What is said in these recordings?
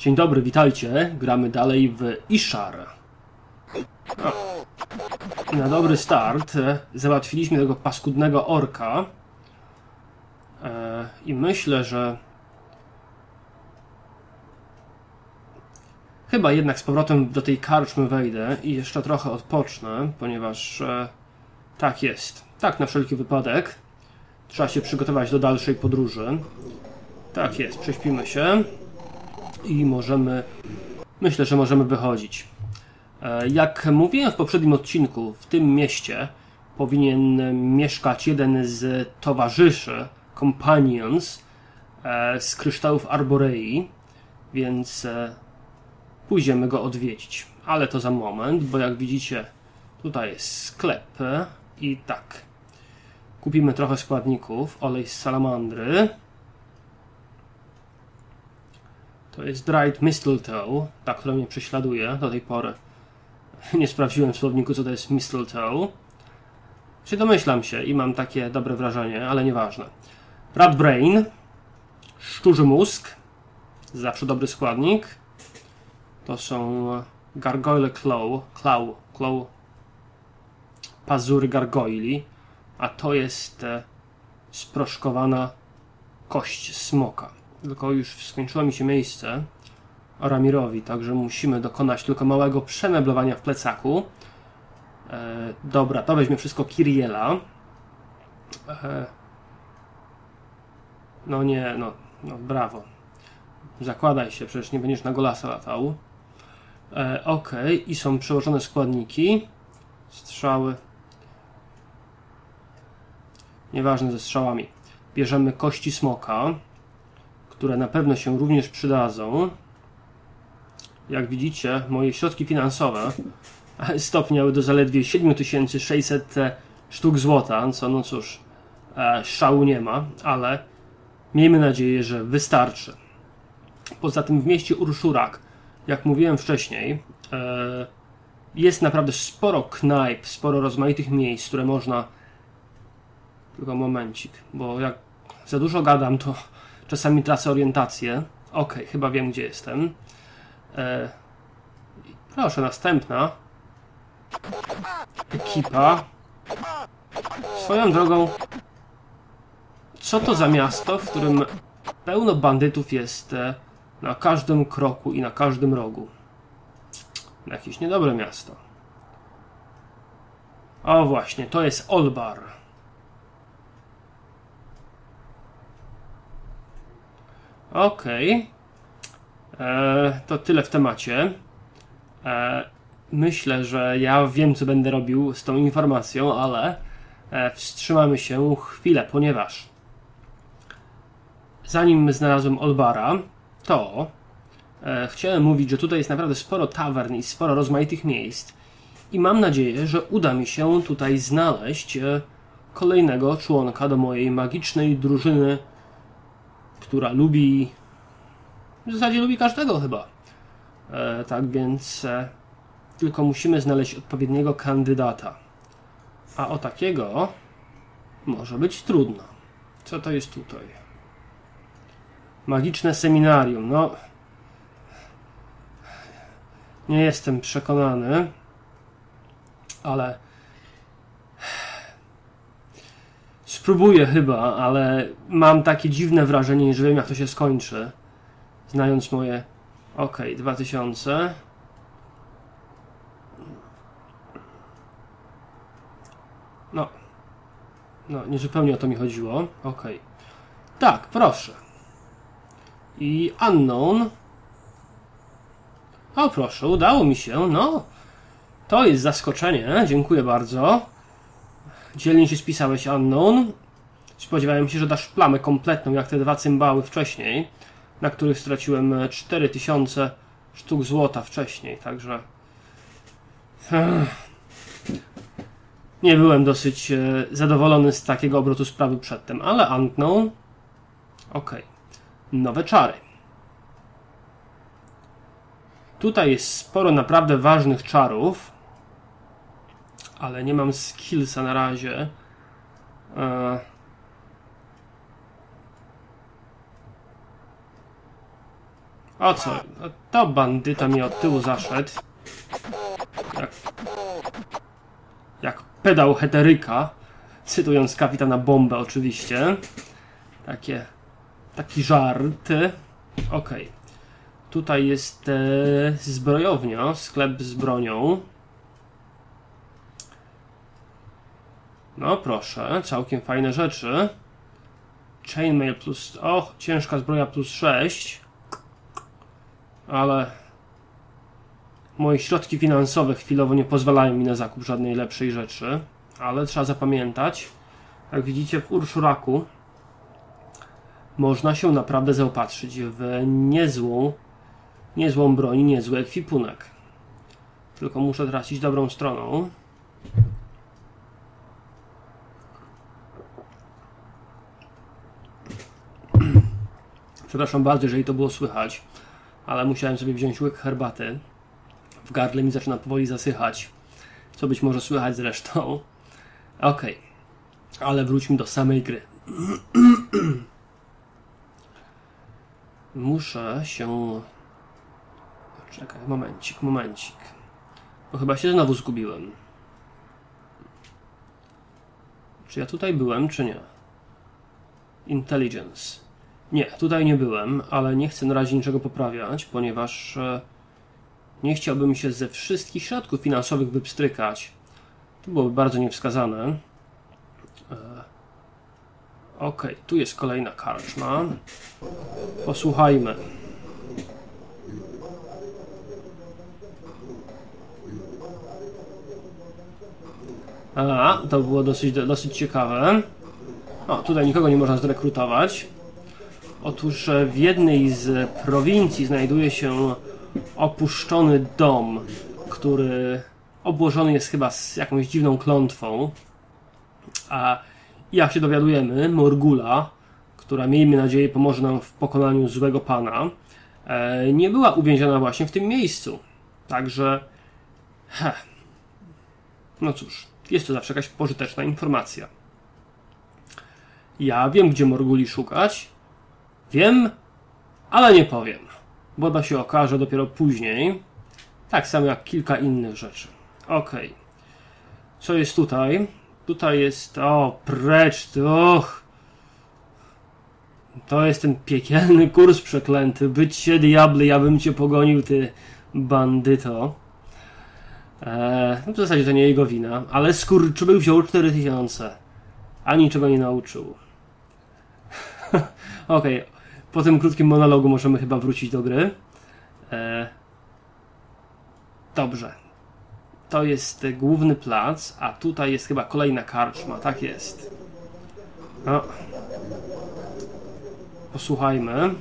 Dzień dobry, witajcie. Gramy dalej w Ishar. O. Na dobry start załatwiliśmy tego paskudnego orka. E, I myślę, że chyba jednak z powrotem do tej karczmy wejdę i jeszcze trochę odpocznę, ponieważ e, tak jest. Tak, na wszelki wypadek. Trzeba się przygotować do dalszej podróży. Tak jest, prześpimy się i możemy. Myślę, że możemy wychodzić. E, Jak mówiłem w poprzednim odcinku, w tym mieście powinien mieszkać jeden z towarzyszy, companions e, z kryształów Arborei, więc e, pójdziemy go odwiedzić. Ale to za moment, bo jak widzicie, tutaj jest sklep i tak. Kupimy trochę składników, olej z salamandry. To jest dried mistletoe, ta, która mnie prześladuje do tej pory. Nie sprawdziłem w słowniku, co to jest mistletoe. Czy domyślam się i mam takie dobre wrażenie, ale nieważne. Rat brain, szczurzy mózg, zawsze dobry składnik. To są gargoyle claw, claw, claw, pazury gargoyli, a to jest e, sproszkowana kość smoka. Tylko już skończyło mi się miejsce Ramirowi, także musimy dokonać tylko małego przemeblowania w plecaku. E, dobra, to weźmie wszystko Kiriela. E, no nie, no, no brawo. Zakładaj się, przecież nie będziesz na golasa latał. E, ok, i są przełożone składniki. Strzały. Nieważne ze strzałami. Bierzemy kości smoka, które na pewno się również przydadzą. Jak widzicie, moje środki finansowe stopniały do zaledwie 7600 sztuk złota, co no cóż, e, szału nie ma, ale miejmy nadzieję, że wystarczy. Poza tym w mieście Urszurak, jak mówiłem wcześniej, e, jest naprawdę sporo knajp, sporo rozmaitych miejsc, które można. Tylko momencik, bo jak za dużo gadam, to czasami tracę orientację. Ok, chyba wiem, gdzie jestem. E, proszę, następna ekipa. Swoją drogą, co to za miasto, w którym pełno bandytów jest e, na każdym kroku i na każdym rogu? Jakieś niedobre miasto. O właśnie, to jest Olbar. Okej. Okay. To tyle w temacie. E, myślę, że ja wiem, co będę robił z tą informacją, ale e, wstrzymamy się chwilę, ponieważ zanim znalazłem Olbara, to e, chciałem mówić, że tutaj jest naprawdę sporo tawern i sporo rozmaitych miejsc i mam nadzieję, że uda mi się tutaj znaleźć e, kolejnego członka do mojej magicznej drużyny, która lubi w zasadzie lubi każdego chyba. E, tak więc e, tylko musimy znaleźć odpowiedniego kandydata. A o takiego może być trudno. Co to jest tutaj? Magiczne seminarium. No. Nie jestem przekonany, ale. Spróbuję chyba, ale mam takie dziwne wrażenie, że wiem jak to się skończy. Znając moje. Ok, 2000. No. No, nie zupełnie o to mi chodziło. Ok. Tak, proszę. I unknown. O, proszę, udało mi się. No. To jest zaskoczenie. Dziękuję bardzo. Dzielnie się spisałeś unknown. Spodziewałem się, że dasz plamę kompletną, jak te dwa cymbały wcześniej, na których straciłem 4000 sztuk złota wcześniej, także. Nie byłem dosyć e, zadowolony z takiego obrotu sprawy przedtem, ale Unknown. Ok. Nowe czary. Tutaj jest sporo naprawdę ważnych czarów, ale nie mam skillsa na razie. E, O co? To bandyta mi od tyłu zaszedł. Jak, jak pedał heteryka. Cytując kapitana Bombę oczywiście. Takie... Taki żart. Okej. Tutaj jest e, zbrojownia, sklep z bronią. No proszę, całkiem fajne rzeczy. Chainmail plus... O, ciężka zbroja plus 6. Ale... Moje środki finansowe chwilowo nie pozwalają mi na zakup żadnej lepszej rzeczy. Ale trzeba zapamiętać, jak widzicie w Urszuraku można się naprawdę zaopatrzyć w niezłą, niezłą broń, niezły ekwipunek. Tylko muszę tracić dobrą stroną. Przepraszam bardzo, jeżeli to było słychać, ale musiałem sobie wziąć łyk herbaty. W gardle mi zaczyna powoli zasychać, co być może słychać zresztą. Ok, ale wróćmy do samej gry. Muszę się... Czekaj, momencik, momencik. Bo chyba się znowu zgubiłem. Czy ja tutaj byłem, czy nie? Intelligence. Nie, tutaj nie byłem, ale nie chcę na razie niczego poprawiać, ponieważ e, nie chciałbym się ze wszystkich środków finansowych wypstrykać. To byłoby bardzo niewskazane. E, ok, tu jest kolejna karczma. Posłuchajmy. A, to było dosyć, dosyć ciekawe. O, tutaj nikogo nie można zrekrutować. Otóż e, w jednej z prowincji znajduje się opuszczony dom, który obłożony jest chyba z jakąś dziwną klątwą. A jak się dowiadujemy, Morgula, która miejmy nadzieję pomoże nam w pokonaniu złego pana, e, nie była uwięziona właśnie w tym miejscu. Także. Heh. No cóż, jest to zawsze jakaś pożyteczna informacja. Ja wiem, gdzie Morguli szukać, Wiem, ale nie powiem, bo to się okaże dopiero później. Tak samo jak kilka innych rzeczy. Ok. Co jest tutaj? Tutaj jest. O, precz, och. To jest ten piekielny kurs przeklęty. Być się diabli, ja bym cię pogonił, ty bandyto. Eee, w zasadzie to nie jego wina, ale skurczybyk wziął 4000, a niczego nie nauczył. Okej, okay. Po tym krótkim monologu możemy chyba wrócić do gry. E... Dobrze. To jest główny plac, a tutaj jest chyba kolejna karczma. Tak jest. No. Posłuchajmy.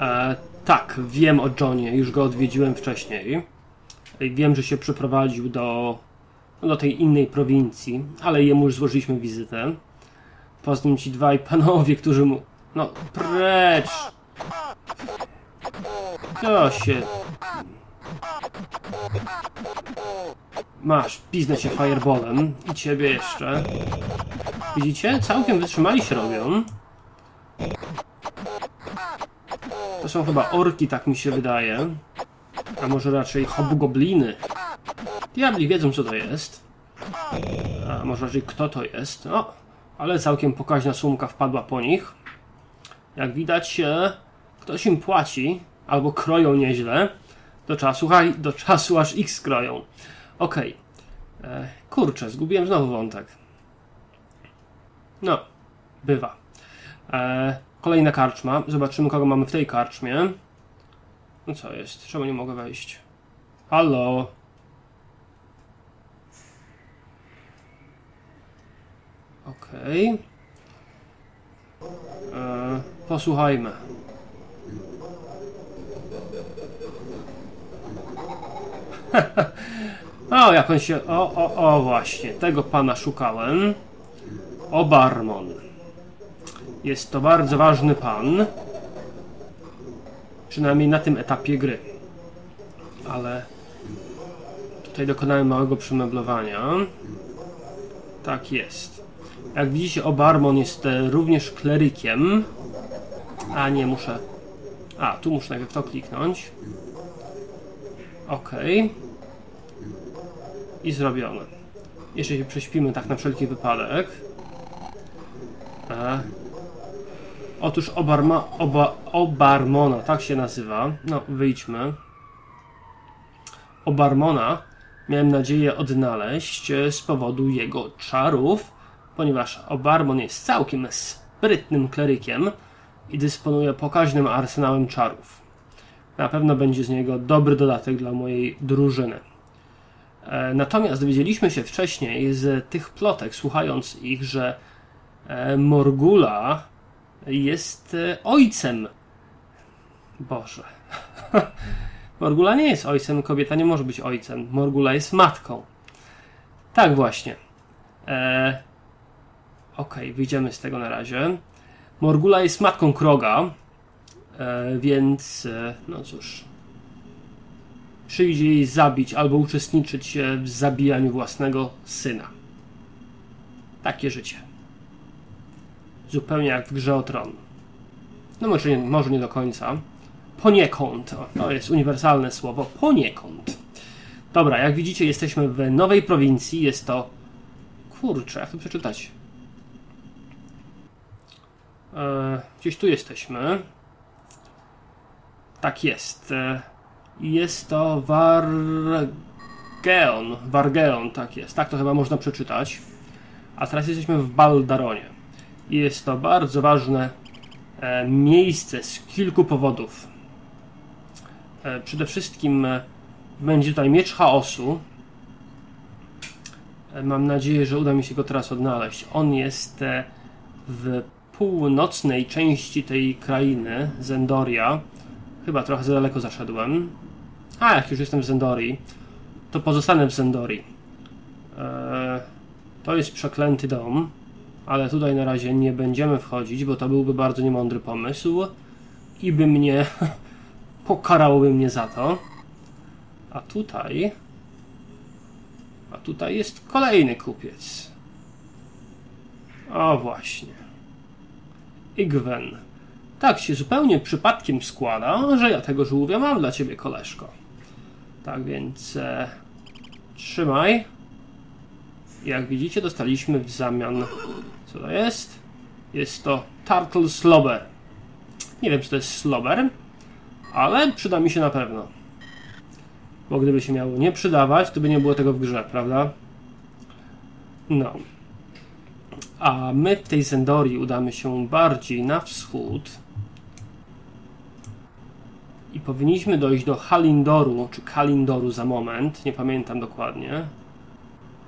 E, tak, wiem o Johnie, już go odwiedziłem wcześniej. Wiem, że się przeprowadził do do tej innej prowincji, ale jemu już złożyliśmy wizytę. Poza ci dwaj panowie, którzy mu... No, precz! To się... Masz, piznę się fireballem. I ciebie jeszcze. Widzicie? Całkiem wytrzymali się robią. To są chyba orki, tak mi się wydaje. A może raczej hobgobliny. Diabli wiedzą, co to jest. A może raczej kto to jest. No, ale całkiem pokaźna sumka wpadła po nich. Jak widać, e, ktoś im płaci, albo kroją nieźle. Do czasu, do czasu aż X kroją. Okej. Okay. E, kurczę, zgubiłem znowu wątek. No, bywa. E, kolejna karczma. Zobaczymy, kogo mamy w tej karczmie. No co jest? Czemu nie mogę wejść? Halo? Okej. E, posłuchajmy. o, jak on się... O, o, o, właśnie. Tego pana szukałem. Obarmon. Jest to bardzo ważny pan. Przynajmniej na tym etapie gry. Ale... Tutaj dokonałem małego przemeblowania. Tak jest. Jak widzicie, Obarmon jest e, również klerykiem. A nie, muszę... A, tu muszę najpierw to kliknąć. Ok. I zrobione. Jeszcze się prześpimy tak na wszelki wypadek. E. Otóż Obarma, oba, Obarmona, tak się nazywa. No, wyjdźmy. Obarmona miałem nadzieję odnaleźć e, z powodu jego czarów, ponieważ Obarmon jest całkiem sprytnym klerykiem i dysponuje pokaźnym arsenałem czarów. Na pewno będzie z niego dobry dodatek dla mojej drużyny. E, natomiast dowiedzieliśmy się wcześniej z tych plotek, słuchając ich, że e, Morgula jest ojcem. Boże. Morgula nie jest ojcem, kobieta nie może być ojcem. Morgula jest matką. Tak właśnie. Okay, wyjdziemy z tego na razie. Morgula jest matką Kroga, e, więc e, no cóż. Przyjdzie jej zabić albo uczestniczyć w zabijaniu własnego syna. Takie życie. Zupełnie jak w grze o tron. No może nie, może nie do końca. Poniekąd. To jest uniwersalne słowo. Poniekąd. Dobra, jak widzicie, jesteśmy w nowej prowincji. Jest to. Kurczę, jak to przeczytać? Eee, gdzieś tu jesteśmy. Tak jest. Eee, jest to Wargeon. Wargeon, tak jest. Tak to chyba można przeczytać. A teraz jesteśmy w Baldaronie. Jest to bardzo ważne e, miejsce z kilku powodów. E, przede wszystkim e, będzie tutaj miecz chaosu. E, mam nadzieję, że uda mi się go teraz odnaleźć. On jest w północnej części tej krainy, Zendoria. Chyba trochę za daleko zaszedłem. A, jak już jestem w Zendorii, to pozostanę w Zendorii. To jest przeklęty dom, ale tutaj na razie nie będziemy wchodzić, bo to byłby bardzo niemądry pomysł i by mnie pokarałby mnie za to. A tutaj... A tutaj jest kolejny kupiec. O właśnie. Igwen. Tak się zupełnie przypadkiem składa, że ja tego żółwia mam dla ciebie, koleżko. Tak więc... E, trzymaj. Jak widzicie, dostaliśmy w zamian... Co to jest? Jest to Turtle Slobber. Nie wiem, czy to jest Slobber, ale przyda mi się na pewno. Bo gdyby się miało nie przydawać, to by nie było tego w grze, prawda? No. A my w tej Zendorii udamy się bardziej na wschód. I powinniśmy dojść do Halindoru, czy Kalindoru za moment, nie pamiętam dokładnie.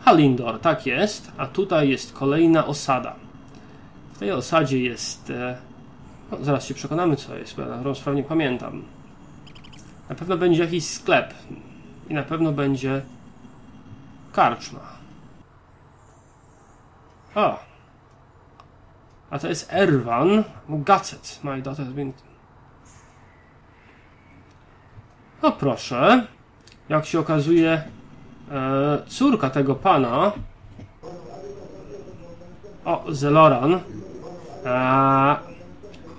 Halindor, tak jest. A tutaj jest kolejna osada. W tej osadzie jest... E, no, zaraz się przekonamy co jest, bo ja rozprawnie pamiętam. Na pewno będzie jakiś sklep. I na pewno będzie karczma. O! A to jest Erwan Gacet. My daughter has been... O proszę. Jak się okazuje, e, córka tego pana... O, Zeloran. E,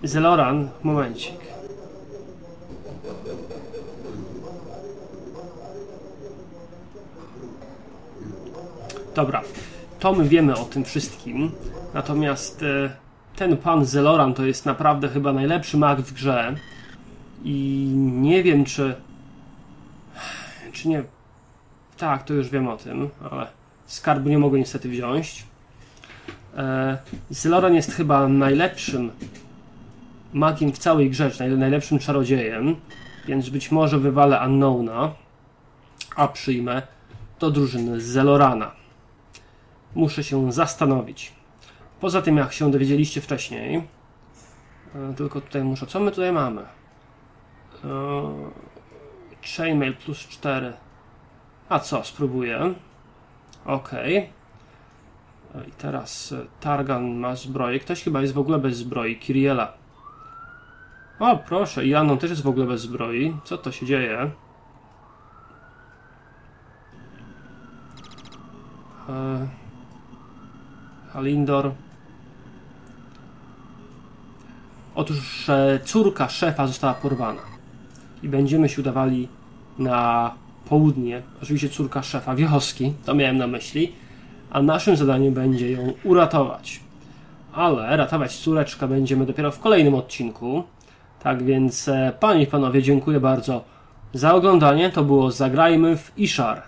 Zeloran, momencik. Dobra, to my wiemy o tym wszystkim. Natomiast e, ten pan Zeloran to jest naprawdę chyba najlepszy mag w grze. I nie wiem, czy. Czy nie. Tak, to już wiem o tym, ale skarbu nie mogę niestety wziąć. E, Zeloran jest chyba najlepszym magiem w całej grze, najlepszym czarodziejem, więc być może wywalę Unknowna, a przyjmę do drużyny Zelorana muszę się zastanowić. Poza tym, jak się dowiedzieliście wcześniej, e, tylko tutaj muszę. Co my tutaj mamy? E, chainmail plus 4. A co, spróbuję. Ok. E, I teraz Targan ma zbroję. Ktoś chyba jest w ogóle bez zbroi. Kiriela. O, proszę, Janon też jest w ogóle bez zbroi. Co to się dzieje? Kalindor. Otóż córka szefa została porwana. I będziemy się udawali na południe. Oczywiście córka szefa wioski, to miałem na myśli. A naszym zadaniem będzie ją uratować. Ale ratować córeczkę będziemy dopiero w kolejnym odcinku. Tak więc, e, panie i panowie, dziękuję bardzo za oglądanie. To było Zagrajmy w Ishar.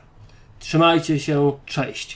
Trzymajcie się, cześć.